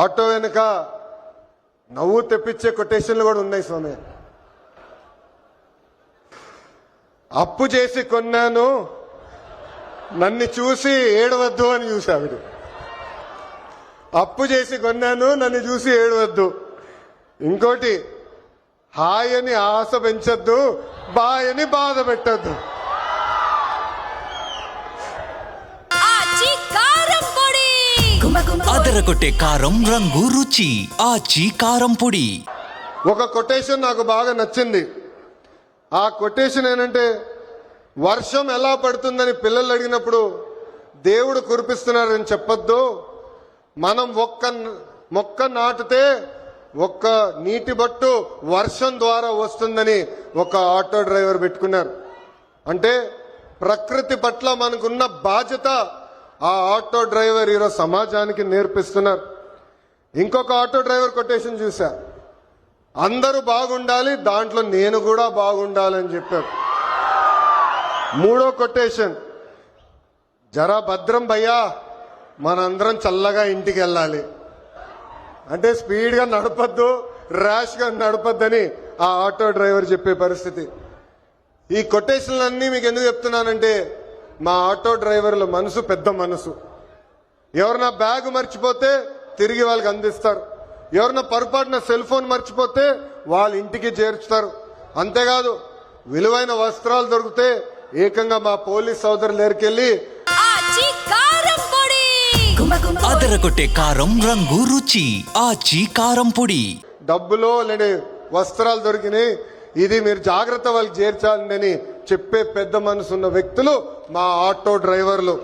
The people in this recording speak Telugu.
ఆటో వెనుక నవ్వు తెప్పించే కొటేషన్లు కూడా ఉన్నాయి స్వామి. అప్పు చేసి కొన్నాను నన్ను చూసి ఏడవద్దు అని చూసావిడు అప్పు చేసి కొన్నాను నన్ను చూసి ఏడవద్దు. ఇంకోటి హాయ్ అని ఆశ పెంచద్దు బాయ్ అని బాధ పెట్టద్దు. గుమ కారం రంగు రుచి. ఆచి కారం పొడి. ఒక కొటేషన్ నాకు బాగా నచ్చింది. ఆ కొటేషన్ ఏంటంటే వర్షం ఎలా పడుతుందని పిల్లలు అడిగినప్పుడు దేవుడు కురిపిస్తున్నారని చెప్పొద్దు. మనం ఒక్క మొక్క నాటితే ఒక్క నీటి బట్టు వర్షం ద్వారా వస్తుందని ఒక ఆటో డ్రైవర్ పెట్టుకున్నారు. అంటే ప్రకృతి పట్ల మనకున్న బాధ్యత ఆ ఆటో డ్రైవర్ ఈరోజు సమాజానికి నేర్పిస్తున్నారు. ఇంకొక ఆటో డ్రైవర్ కొటేషన్ చూసా అందరూ బాగుండాలి దాంట్లో నేను కూడా బాగుండాలని చెప్పారు. మూడో కొటేషన్. జరా భద్రం భయ్యా మనందరం చల్లగా ఇంటికి వెళ్ళాలి. అంటే స్పీడ్గా నడపద్దు ర్యాష్గా నడపద్దని ఆ ఆటో డ్రైవర్ చెప్పే పరిస్థితి. ఈ కొటేషన్లన్నీ మీకు ఎందుకు చెప్తున్నానంటే మా ఆటో డ్రైవర్ల మనసు పెద్ద మనసు. ఎవరన్నా బ్యాగ్ మర్చిపోతే తిరిగి వాళ్ళకి అందిస్తారు. ఎవరన్నా పొరపాటున సెల్ ఫోన్ మర్చిపోతే వాళ్ళ ఇంటికి చేర్చుతారు. అంతేకాదు విలువైన వస్త్రాలు దొరికితే ఏకంగా మా పోలీస్ సోదరులు గుమ అదరగొట్టే కారం రంగు రుచి. ఆచి కారం పొడి. డబ్బులో లేని వస్త్రాలు దొరికినాయి. ఇది మీరు జాగ్రత్త వాళ్ళకి చేర్చాలని చెప్పే పెద్ద మనసున్న వ్యక్తులు మా ఆటో డ్రైవర్లు.